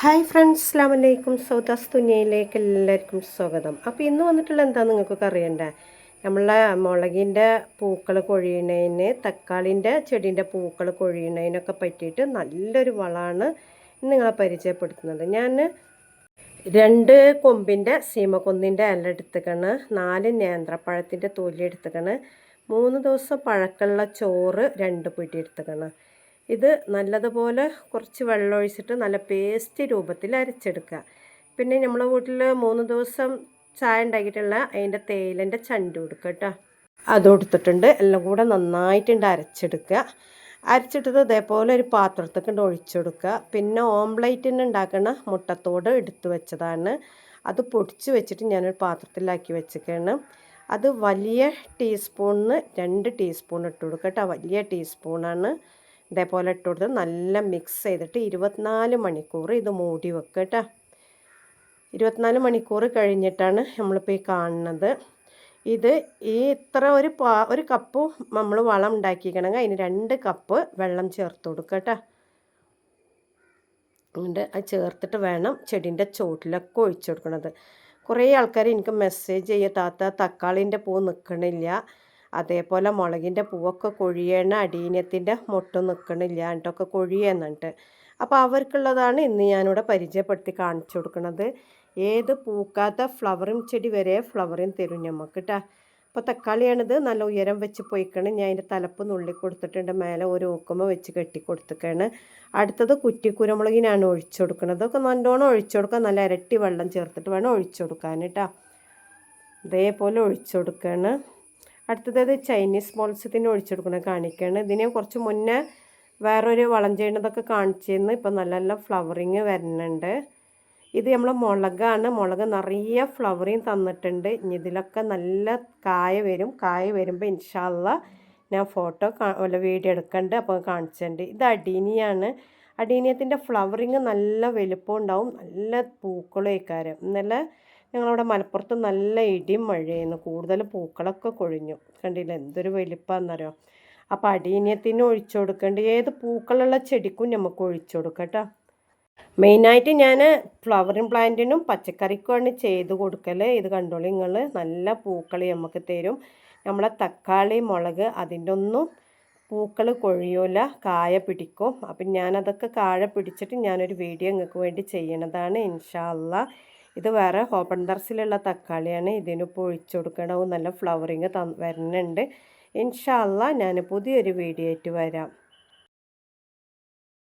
Hi friends അസ്ലാം വലൈക്കും സൗദാസ് തുനിയയിലേക്ക് എല്ലാവർക്കും സ്വാഗതം. അപ്പോൾ ഇന്ന് വന്നിട്ടുള്ള എന്താ നിങ്ങൾക്കൊക്കെ അറിയണ്ടേ? നമ്മളെ മുളകിന്റെ പൂക്കൾ കൊഴിയണതിന് തക്കാളിന്റെ ചെടീന്റെ പൂക്കൾ കൊഴിയണതിനൊക്കെ പറ്റിയിട്ട് നല്ലൊരു വളമാണ് നിങ്ങളെ പരിചയപ്പെടുത്തുന്നത്. ഞാൻ രണ്ട് കൊമ്പിന്റെ സീമക്കൊന്നിന്റെ ഇല എടുത്തുക്കണ്. നാല് നേന്ത്രപ്പഴത്തിന്റെ തൊലി എടുത്തുക്കണ്. മൂന്ന് ദിവസം പഴക്കമുള്ള ചോറ് രണ്ട് പിടി എടുത്തുക്കണ്. ഇത് നല്ലതുപോലെ കുറച്ച് വെള്ളം ഒഴിച്ചിട്ട് നല്ല പേസ്റ്റ് രൂപത്തിൽ അരച്ചെടുക്കുക. പിന്നെ നമ്മളെ വീട്ടിൽ മൂന്ന് ദിവസം ചായ ഉണ്ടാക്കിയിട്ടുള്ള അതിന്റെ തേയിലന്റെ ചണ്ട് കൊടുക്കുക കേട്ടോ. അത് കൊടുത്തിട്ടുണ്ട് എല്ലാം കൂടെ നന്നായിട്ടുണ്ട് അരച്ചെടുക്കുക. അരച്ചിട്ടത് ഇതേപോലെ ഒരു പാത്രത്തേക്ക് ഒഴിച്ചെടുക്കുക പിന്നെ ഓംപ്ലേറ്റിന് ഉണ്ടാക്കുന്ന മുട്ടത്തോട് എടുത്തു വെച്ചതാണ്. അത് പൊടിച്ച് വെച്ചിട്ട് ഞാനൊരു പാത്രത്തിലാക്കി വെച്ചിരിക്കുകയാണ് അത് വലിയ ടീസ്പൂണിന് രണ്ട് ടീസ്പൂൺ ഇട്ട് കൊടുക്കുക കേട്ടോ. വലിയ ടീസ്പൂണാണ് ഇതേപോലെ ഇട്ട് കൊടുത്ത് നല്ല മിക്സ് ചെയ്തിട്ട് ഇരുപത്തിനാല് മണിക്കൂർ ഇത് മൂടി വെക്കുക കേട്ടോ ഇരുപത്തിനാല് മണിക്കൂർ കഴിഞ്ഞിട്ടാണ് നമ്മളിപ്പോൾ ഈ കാണുന്നത്. ഇത് ഈ ഇത്ര ഒരു പാ ഒരു കപ്പ് നമ്മൾ വളം ഉണ്ടാക്കിക്കണമെങ്കിൽ അതിന് രണ്ട് കപ്പ് വെള്ളം ചേർത്ത് കൊടുക്കുക കേട്ടോ എന്നിട്ട് അത് ചേർത്തിട്ട് വേണം ചെടീന്റെ ചോട്ടിലൊക്കെ ഒഴിച്ചു കൊടുക്കണത്. കുറേ ആൾക്കാർ എനിക്ക് മെസ്സേജ് ചെയ്യുക തക്കാളിന്റെ പൂ നിൽക്കണില്ല അതേപോലെ മുളകിന്റെ പൂവൊക്കെ കൊഴിയണ അടീനത്തിന്റെ മുട്ട നിൽക്കണില്ല എന്നിട്ടൊക്കെ കൊഴിയെന്നിട്ട് അപ്പോൾ അവർക്കുള്ളതാണ് ഇന്ന് ഞാനിവിടെ പരിചയപ്പെടുത്തി കാണിച്ചു കൊടുക്കുന്നത് ഏത് പൂക്കാത്ത ഫ്ലവറും ചെടി വരെ ഫ്ലവറും തരും നമുക്ക് കേട്ടോ അപ്പോൾ തക്കാളിയാണിത് നല്ല ഉയരം വെച്ച് പോയിക്കണം. ഞാൻ അതിന്റെ തലപ്പ് നുള്ളി കൊടുത്തിട്ടുണ്ട്. മേലെ ഒരു ഓക്കുമ വെച്ച് കെട്ടി കൊടുത്തേക്കാണ്. അടുത്തത് കുറ്റി കുരുമുളകിനാണ് ഒഴിച്ചു കൊടുക്കുന്നത് ഒക്കെ നല്ലോണം ഒഴിച്ചു കൊടുക്കുക നല്ല ഇരട്ടി വെള്ളം ചേർത്തിട്ട് വേണം ഒഴിച്ചു കൊടുക്കാൻ കേട്ടോ ഇതേപോലെ ഒഴിച്ചു കൊടുക്കുകയാണ് അടുത്തത് ചൈനീസ് മോൾസത്തിന് ഒഴിച്ചെടുക്കണം കാണിക്കുകയാണ്. ഇതിനെ കുറച്ച് മുന്നേ വേറൊരു വളം ചെയ്യണതൊക്കെ കാണിച്ചിരുന്നു. ഇപ്പം നല്ല നല്ല ഫ്ലവറിങ് വരുന്നുണ്ട്. ഇത് നമ്മൾ മുളകാണ്. മുളക് നിറയെ ഫ്ലവറിങ് തന്നിട്ടുണ്ട്. ഇനി ഇതിലൊക്കെ നല്ല കായ വരും. കായ വരുമ്പോൾ ഇൻഷാല്ല ഞാൻ ഫോട്ടോ വല്ല വീഡിയോ എടുക്കണ്ട്. അപ്പോൾ കാണിച്ചിട്ടുണ്ട്. ഇത് അടീനിയാണ്. അടീനിയത്തിന്റെ ഫ്ലവറിങ് നല്ല വലുപ്പം ഉണ്ടാവും. നല്ല പൂക്കളും നല്ല ഞങ്ങളവിടെ മലപ്പുറത്ത് നല്ല ഇടിയും മഴയായിരുന്നു. കൂടുതൽ പൂക്കളൊക്കെ കൊഴിഞ്ഞു. കണ്ടില്ല എന്തൊരു വലിപ്പമാണെന്നറിയോ? അപ്പോൾ അടീന്യത്തിന് ഒഴിച്ചു കൊടുക്കേണ്ട ഏത് പൂക്കളുള്ള ചെടിക്കും നമുക്ക് ഒഴിച്ചു കൊടുക്കാം കേട്ടോ മെയിനായിട്ട് ഞാൻ ഫ്ലവറിങ് പ്ലാന്റിനും പച്ചക്കറിക്കുമാണ് ചെയ്ത് കൊടുക്കൽ ഇത് കണ്ടോളൂ നിങ്ങൾ നല്ല പൂക്കൾ നമുക്ക് തരും. നമ്മളെ തക്കാളി മുളക് അതിന്റെ ഒന്നും പൂക്കൾ കൊഴിയൂല കായ പിടിക്കും. അപ്പം ഞാനതൊക്കെ കായ പിടിച്ചിട്ട് ഞാനൊരു വീഡിയോ നിങ്ങൾക്ക് വേണ്ടി ചെയ്യണതാണ്. ഇൻഷാല്ല ഇത് വേറെ ഓപ്പൺ ദർസിലുള്ള തക്കാളിയാണ്. ഇതിനിപ്പോൾ ഒഴിച്ചു കൊടുക്കണവും നല്ല ഫ്ലവറിങ് ത വരുന്നുണ്ട്. ഇൻഷാല്ല ഞാൻ പുതിയൊരു വീഡിയോ ആയിട്ട് വരാം.